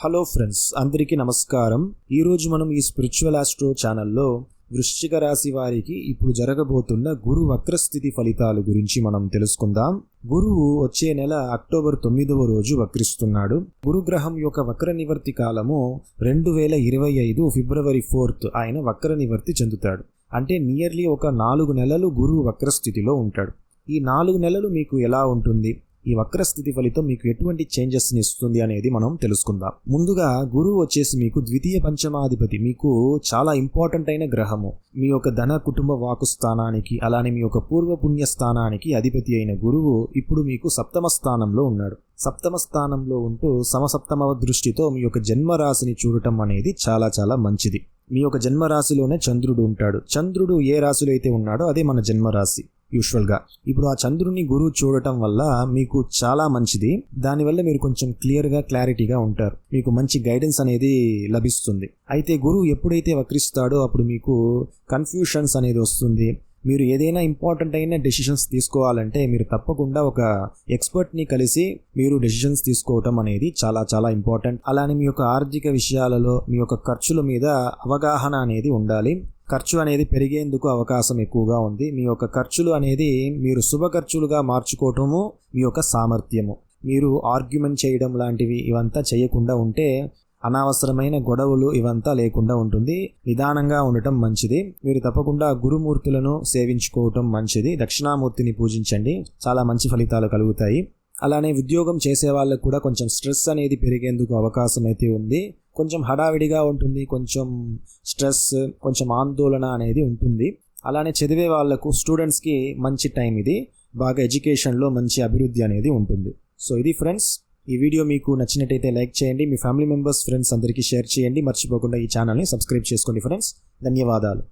Hello friends అందరికీ నమస్కారం. ఈరోజు మనం ఈ స్పిరిచువల్ ఆస్ట్రో ఛానల్లో వృశ్చిక రాశి వారికి ఇప్పుడు జరగబోతున్న గురు వక్రస్థితి ఫలితాలు గురించి మనం తెలుసుకుందాం. గురువు వచ్చే నెల అక్టోబర్ తొమ్మిదవ రోజు వక్రిస్తున్నాడు. గురుగ్రహం యొక్క వక్ర నివర్తి కాలము రెండు వేల ఇరవై ఐదు ఫిబ్రవరి ఫోర్త్ ఆయన వక్ర నివర్తి చెందుతాడు. అంటే నియర్లీ ఒక నాలుగు నెలలు గురువు వక్రస్థితిలో ఉంటాడు. ఈ నాలుగు నెలలు మీకు ఎలా ఉంటుంది? ఈ వక్రస్థితి ఫలితం మీకు ఎటువంటి చేంజెస్ని ఇస్తుంది అనేది మనం తెలుసుకుందాం. ముందుగా గురువు వచ్చేసి మీకు ద్వితీయ పంచమాధిపతి మీకు చాలా ఇంపార్టెంట్ అయిన గ్రహము. మీ యొక్క ధన కుటుంబ వాకు స్థానానికి అలానే మీ యొక్క పూర్వ పుణ్య స్థానానికి అధిపతి అయిన గురువు ఇప్పుడు మీకు సప్తమ స్థానంలో ఉన్నాడు. సప్తమ స్థానంలో ఉంటూ సమసప్తమ దృష్టితో మీ యొక్క జన్మరాశిని చూడటం అనేది చాలా చాలా మంచిది. మీ యొక్క జన్మరాశిలోనే చంద్రుడు ఉంటాడు. చంద్రుడు ఏ రాశిలో అయితే ఉన్నాడో అదే మన జన్మరాశి. యూజువల్గా ఇప్పుడు ఆ చంద్రుని గురువు చూడటం వల్ల మీకు చాలా మంచిది. దానివల్ల మీరు కొంచెం క్లియర్గా క్లారిటీగా ఉంటారు. మీకు మంచి గైడెన్స్ అనేది లభిస్తుంది. అయితే గురువు ఎప్పుడైతే వక్రిస్తాడో అప్పుడు మీకు కన్ఫ్యూషన్స్ అనేది వస్తుంది. మీరు ఏదైనా ఇంపార్టెంట్ అయిన డెసిషన్స్ తీసుకోవాలంటే మీరు తప్పకుండా ఒక ఎక్స్పర్ట్ని కలిసి మీరు డెసిషన్స్ తీసుకోవటం అనేది చాలా చాలా ఇంపార్టెంట్. అలానే మీ యొక్క ఆర్థిక విషయాలలో మీ యొక్క ఖర్చుల మీద అవగాహన అనేది ఉండాలి. ఖర్చు అనేది పెరిగేందుకు అవకాశం ఎక్కువగా ఉంది. మీ యొక్క ఖర్చులు అనేది మీరు శుభ ఖర్చులుగా మార్చుకోవటము మీ యొక్క సామర్థ్యము. మీరు ఆర్గ్యుమెంట్ చేయడం లాంటివి ఇవంతా చేయకుండా ఉంటే అనవసరమైన గొడవలు ఇవంతా లేకుండా ఉంటుంది. నిదానంగా ఉండటం మంచిది. మీరు తప్పకుండా గురుమూర్తులను సేవించుకోవటం మంచిది. దక్షిణామూర్తిని పూజించండి. చాలా మంచి ఫలితాలు కలుగుతాయి. అలానే ఉద్యోగం చేసే వాళ్ళకు కూడా కొంచెం స్ట్రెస్ అనేది పెరిగేందుకు అవకాశం అయితే ఉంది. కొంచెం హడావిడిగా ఉంటుంది కొంచెం స్ట్రెస్ కొంచెం ఆందోళన అనేది ఉంటుంది. అలానే చదివే వాళ్ళకు స్టూడెంట్స్కి మంచి టైం ఇది. బాగా ఎడ్యుకేషన్లో మంచి అభివృద్ధి అనేది ఉంటుంది. సో ఇది ఫ్రెండ్స్ ఈ వీడియో మీకు నచ్చినట్టయితే లైక్ చేయండి. మీ ఫ్యామిలీ మెంబర్స్ ఫ్రెండ్స్ అందరికీ షేర్ చేయండి. మర్చిపోకుండా ఈ ఛానల్ని సబ్స్క్రైబ్ చేసుకోండి ఫ్రెండ్స్ ధన్యవాదాలు.